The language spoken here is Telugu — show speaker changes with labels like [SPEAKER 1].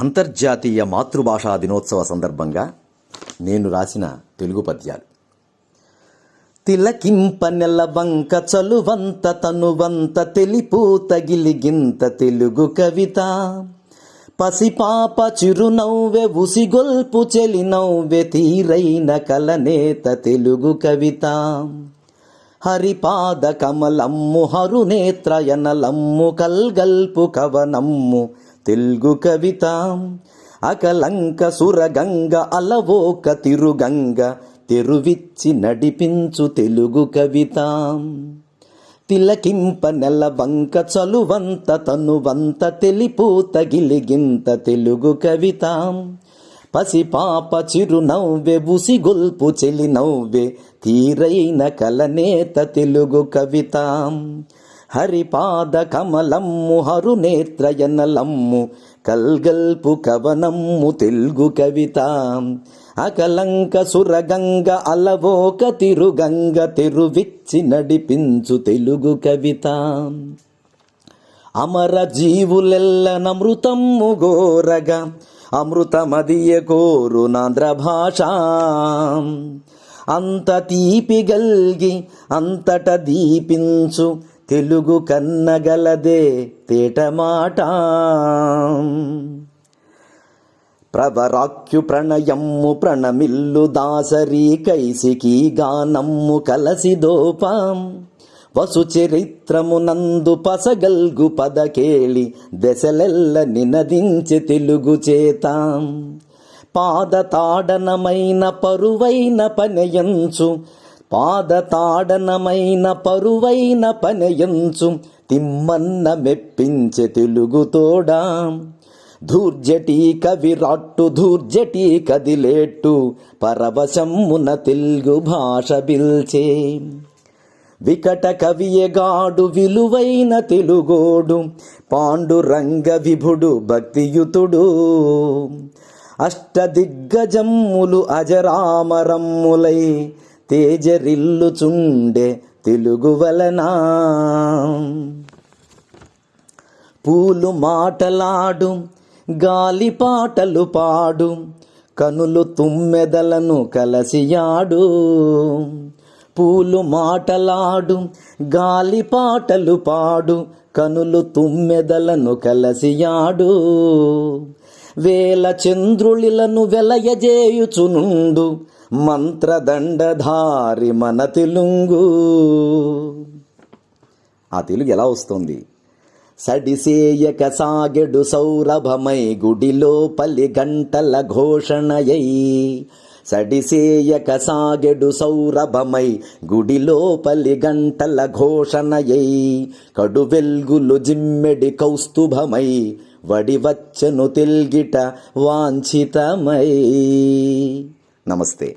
[SPEAKER 1] అంతర్జాతీయ మాతృభాషా దినోత్సవ సందర్భంగా నేను రాసిన తెలుగు పద్యాలు. తిలకింప నెలవంక చలువంత తనువంత తెలిపు తగిలిగింత తెలుగు కవిత. పసిపాప చిరునవ్వె ఉసిగొల్పు చెలినవ్వె తీరైన కలనేత తెలుగు కవిత. హరిపాద కమలమ్ము హరునేత్రయనలమ్ము కల్గల్పు కవనమ్ము తెలుగు కవిత. అకలంక సురగంగ అలవోక తిరుగంగ తెరువిచ్చి నడిపించు తెలుగు కవిత. తిలకింప నెలవంక చలువంత తనువంత తెలిపూత గిలిగింత తెలుగు కవిత. పసిపాప చిరునవ్వె ఉసిగొల్పు చెలి నవ్వె తీరైన కలనేత తెలుగు కవిత. హరిపాద కమలమ్ము హరునేత్రయనలమ్ము కల్గల్పు కవనమ్ము తెలుగు కవిత. అకలంక సురగంగ అలవోక తిరుగంగ తెరువిచ్చి నడిపించు తెలుగు కవిత. అమర జీవులెల్ల నమృతమ్ము గోరగ అమృతమదియ కోరు నాంధ్ర భాష. అంత తీపి గల్గి అంతట దీపించు తెలుగు కన్నగలదే తేటమాట. ప్రవరాక్యు ప్రణయమ్ము ప్రణమిల్లు దాసరి కైసికి గానమ్ము కలసి దోపాం. వసు చరిత్రమునందు పసగల్గు పదకేళి దశలెల్ల నినదించి తెలుగు చేతాం. పాదతాడనమైన పరువైన పనయంచు పాదతాడనమైన పరువైన పనయంచు తిమ్మన్న మెప్పించె తెలుగుతోడా. ధూర్జటి కవిరాట్టు ధూర్జటి కదిలేట్టు పరవశమ్మున తెలుగు భాష బిల్చే. వికట కవియగాడు విలువైన తెలుగోడు పాండురంగ విభుడు భక్తియుతుడు. అష్టదిగ్గజమ్ములు అజరామరమ్ములై తేజరిల్లుచుండే తెలుగు వలన. పూలు మాటలాడు గాలి పాటలు పాడు కనులు తుమ్మెదలను కలసియాడు. పూలు మాటలాడు గాలి పాటలు పాడు కనులు తుమ్మెదలను కలసియాడు. వేల చంద్రుళిలను వెలయజేయుచునుండు మంత్రదండధారి మన తెలుగు. ఆ తెలుగు ఎలా వస్తుంది? సడిసేయక సాగెడు సౌరభమై గుడిలో పలి గంటల ఘోషణయై. సడిసేయక సాగెడు సౌరభమై గుడిలో పలి గంటల ఘోషణయై. కడు వెల్గులు జిమ్మెడి కౌస్తుభమై వడివచ్చను తెల్గిట వాంఛితమై. नमस्ते।